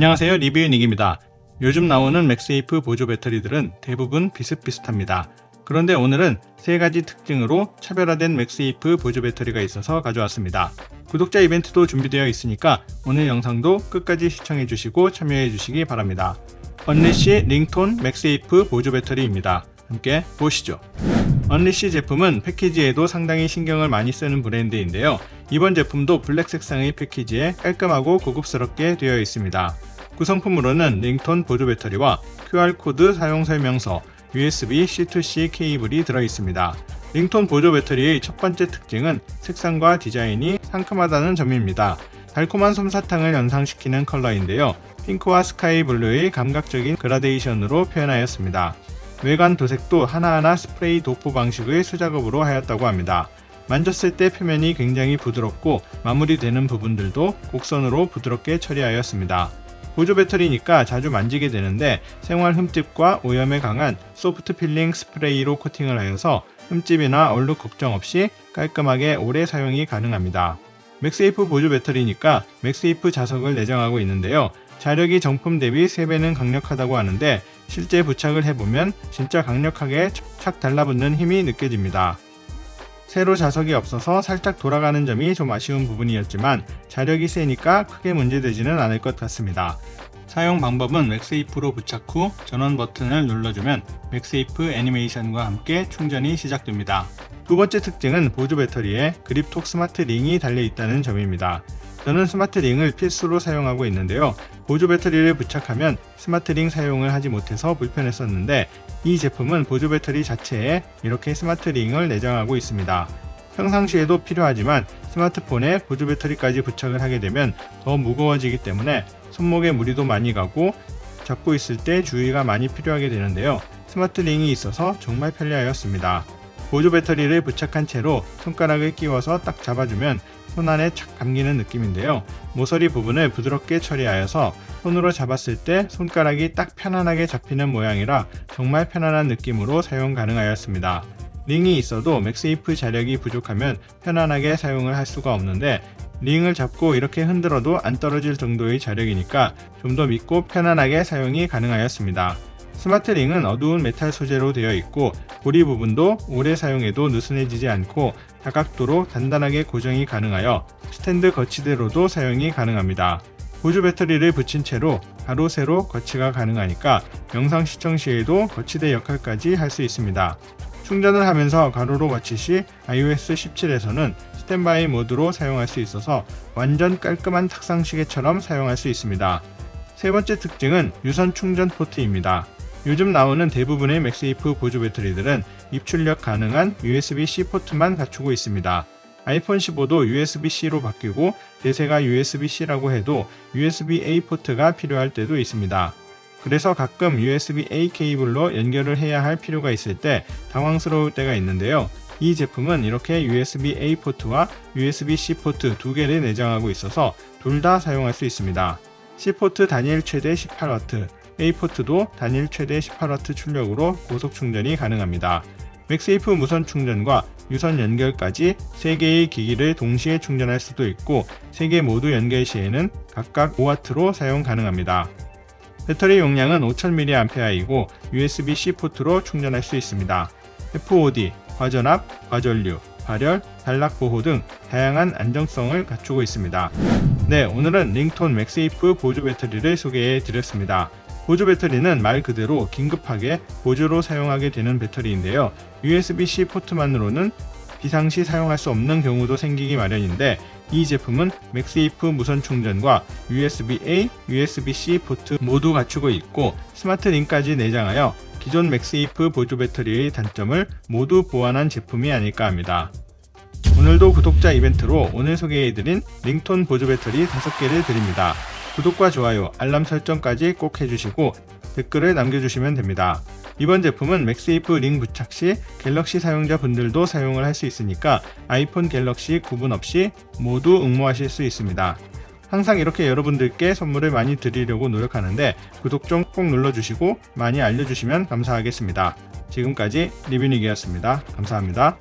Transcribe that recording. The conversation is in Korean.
안녕하세요 리뷰유닉입니다. 요즘 나오는 맥세이프 보조 배터리들은 대부분 비슷비슷합니다. 그런데 오늘은 세 가지 특징으로 차별화된 맥세이프 보조 배터리가 있어서 가져왔습니다. 구독자 이벤트도 준비되어 있으니까 오늘 영상도 끝까지 시청해 주시고 참여해 주시기 바랍니다. 언리시 링톤 맥세이프 보조 배터리입니다. 함께 보시죠. 언리시 제품은 패키지에도 상당히 신경을 많이 쓰는 브랜드인데요. 이번 제품도 블랙 색상의 패키지에 깔끔하고 고급스럽게 되어 있습니다. 구성품으로는 링톤 보조 배터리와 QR코드 사용 설명서, USB C2C 케이블이 들어 있습니다. 링톤 보조 배터리의 첫 번째 특징은 색상과 디자인이 상큼하다는 점입니다. 달콤한 솜사탕을 연상시키는 컬러인데요. 핑크와 스카이 블루의 감각적인 그라데이션으로 표현하였습니다. 외관 도색도 하나하나 스프레이 도포 방식의 수작업으로 하였다고 합니다. 만졌을 때 표면이 굉장히 부드럽고 마무리되는 부분들도 곡선으로 부드럽게 처리하였습니다. 보조 배터리니까 자주 만지게 되는데 생활 흠집과 오염에 강한 소프트 필링 스프레이로 코팅을 하여서 흠집이나 얼룩 걱정 없이 깔끔하게 오래 사용이 가능합니다. 맥세이프 보조 배터리니까 맥세이프 자석을 내장하고 있는데요. 자력이 정품 대비 3배는 강력하다고 하는데 실제 부착을 해보면 진짜 강력하게 착 달라붙는 힘이 느껴집니다. 세로 자석이 없어서 살짝 돌아가는 점이 좀 아쉬운 부분이었지만 자력이 세니까 크게 문제되지는 않을 것 같습니다. 사용 방법은 맥세이프로 부착 후 전원 버튼을 눌러주면 맥세이프 애니메이션과 함께 충전이 시작됩니다. 두 번째 특징은 보조 배터리에 그립톡 스마트 링이 달려 있다는 점입니다. 저는 스마트 링을 필수로 사용하고 있는데요. 보조 배터리를 부착하면 스마트 링 사용을 하지 못해서 불편했었는데 이 제품은 보조 배터리 자체에 이렇게 스마트 링을 내장하고 있습니다. 평상시에도 필요하지만 스마트폰에 보조 배터리까지 부착을 하게 되면 더 무거워지기 때문에 손목에 무리도 많이 가고 잡고 있을 때 주의가 많이 필요하게 되는데요. 스마트 링이 있어서 정말 편리하였습니다. 보조 배터리를 부착한 채로 손가락을 끼워서 딱 잡아주면 손 안에 착 감기는 느낌인데요. 모서리 부분을 부드럽게 처리하여서 손으로 잡았을 때 손가락이 딱 편안하게 잡히는 모양이라 정말 편안한 느낌으로 사용 가능하였습니다. 링이 있어도 맥세이프 자력이 부족하면 편안하게 사용을 할 수가 없는데 링을 잡고 이렇게 흔들어도 안 떨어질 정도의 자력이니까 좀 더 믿고 편안하게 사용이 가능하였습니다. 스마트 링은 어두운 메탈 소재로 되어 있고 고리 부분도 오래 사용해도 느슨해지지 않고 다각도로 단단하게 고정이 가능하여 스탠드 거치대로도 사용이 가능합니다. 보조 배터리를 붙인 채로 가로 세로 거치가 가능하니까 영상 시청 시에도 거치대 역할까지 할 수 있습니다. 충전을 하면서 가로로 거치 시 iOS 17에서는 스탠바이 모드로 사용할 수 있어서 완전 깔끔한 탁상 시계처럼 사용할 수 있습니다. 세 번째 특징은 유선 충전 포트입니다. 요즘 나오는 대부분의 맥세이프 보조 배터리들은 입출력 가능한 USB-C 포트만 갖추고 있습니다. 아이폰 15도 USB-C로 바뀌고 대세가 USB-C라고 해도 USB-A 포트가 필요할 때도 있습니다. 그래서 가끔 USB-A 케이블로 연결을 해야 할 필요가 있을 때 당황스러울 때가 있는데요. 이 제품은 이렇게 USB-A 포트와 USB-C 포트 두 개를 내장하고 있어서 둘 다 사용할 수 있습니다. C 포트 단일 최대 18W, A 포트도 단일 최대 18W 출력으로 고속 충전이 가능합니다. 맥세이프 무선 충전과 유선 연결까지 3개의 기기를 동시에 충전할 수도 있고 3개 모두 연결 시에는 각각 5W로 사용 가능합니다. 배터리 용량은 5000mAh이고 USB-C 포트로 충전할 수 있습니다. FOD, 과전압, 과전류, 발열, 단락 보호 등 다양한 안정성을 갖추고 있습니다. 네, 오늘은 링톤 맥세이프 보조 배터리를 소개해 드렸습니다. 보조 배터리는 말 그대로 긴급하게 보조로 사용하게 되는 배터리인데요. USB-C 포트만으로는 비상시 사용할 수 없는 경우도 생기기 마련인데 이 제품은 맥세이프 무선 충전과 USB-A, USB-C 포트 모두 갖추고 있고 스마트 링까지 내장하여 기존 맥세이프 보조 배터리의 단점을 모두 보완한 제품이 아닐까 합니다. 오늘도 구독자 이벤트로 오늘 소개해드린 링톤 보조 배터리 5개를 드립니다. 구독과 좋아요, 알람 설정까지 꼭 해주시고 댓글을 남겨주시면 됩니다. 이번 제품은 맥세이프 링 부착 시 갤럭시 사용자 분들도 사용을 할 수 있으니까 아이폰 갤럭시 구분 없이 모두 응모하실 수 있습니다. 항상 이렇게 여러분들께 선물을 많이 드리려고 노력하는데 구독 좀 꼭 눌러주시고 많이 알려주시면 감사하겠습니다. 지금까지 리뷰닉이었습니다. 감사합니다.